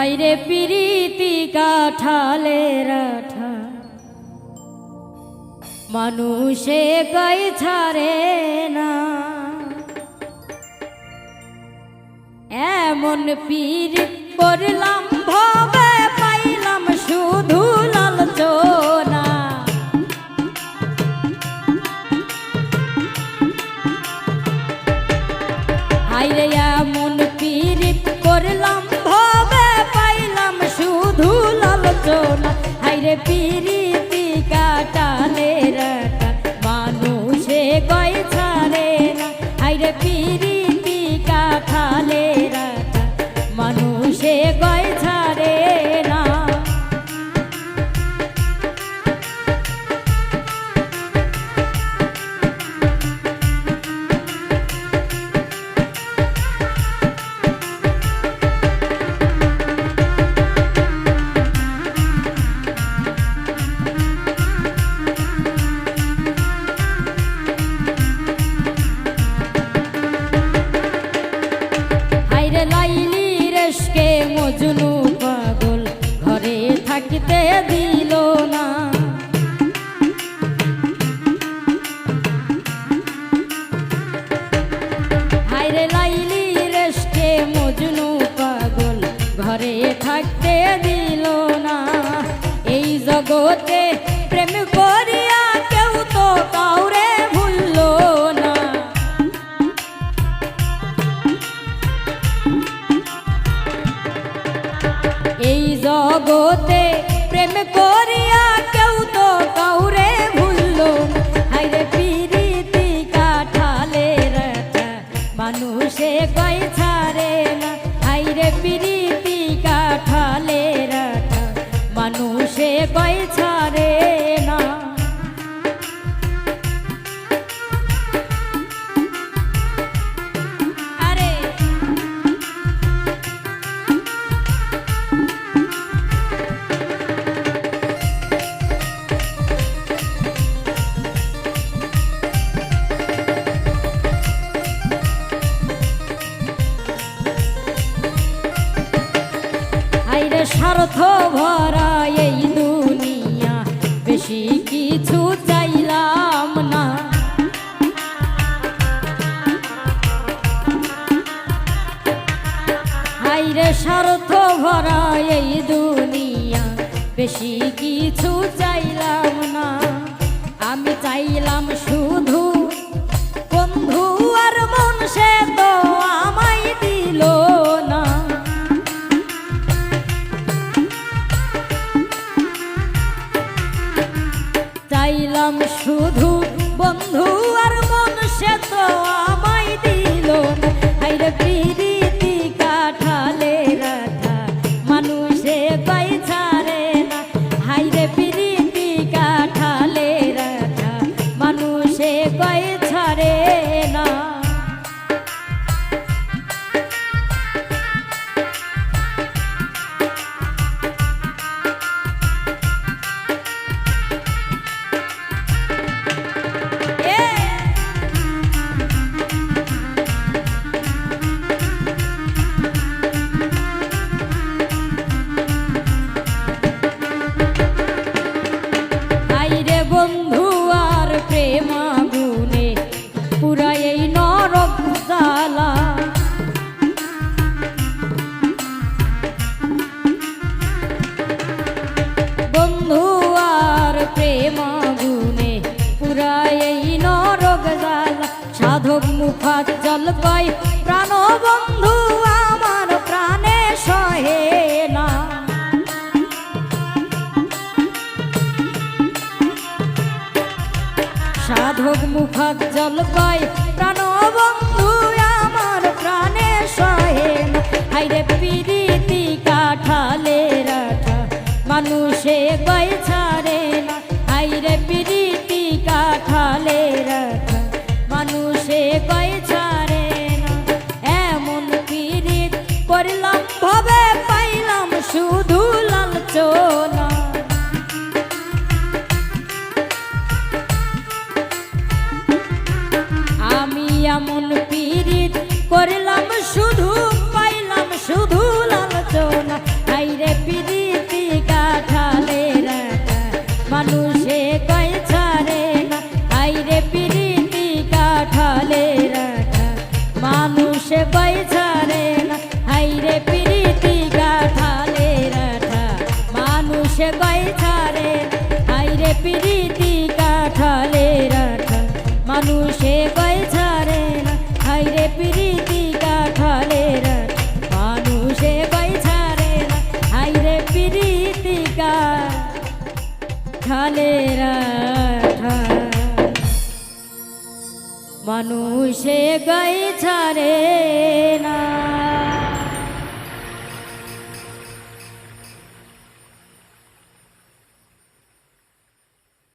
হাইরে পিরিতি কাঠালের আঠা। মানুষে গাই ছাড়ে না। এমন পীর করলাম ভবে পাইলাম শুধু লালচনা। হাইরে লালচনা হাইরে থাকিতে দিল না। হাইরে লাইলি রেস্টে মজনু পাগল, ঘরে থাকতে দিল না। এই জগতে প্রেম করিয়া স্বার্থ ভরা এই দুনিয়া। বেশি কিছু চাইলাম না। আইরে স্বার্থ ভরা এই দুনিয়া। বেশি কিছু চাইলাম না। আমি চাইলাম শুধু শুধু বন্ধু আর মন সে তো বন্ধু আর প্রেম আগুনে পুরা এই নরক জ্বালা। বন্ধু আর প্রেম আগুনে পুরা এই নরক জ্বালা। সাধক মুখাত জল কয় প্রাণ মুখাত জল কয় প্রাণ বন্ধু আমার প্রাণে সহে না হাইরে পিরিতি কাঠালে রাঠা, মানুষে কয় ছাড়ে না। হাইরে পিরিতি কাঠালে রাঠা। সে গইছারে আইরে পিরিতি কাঠালে রাখা। মানুষে গইছারে না। আইরে পিরিতি কাঠালে রাখা। মানুষে গইছারে না। আইরে পিরিতি কাঠালে রাখা। মানুষে গইছারে না।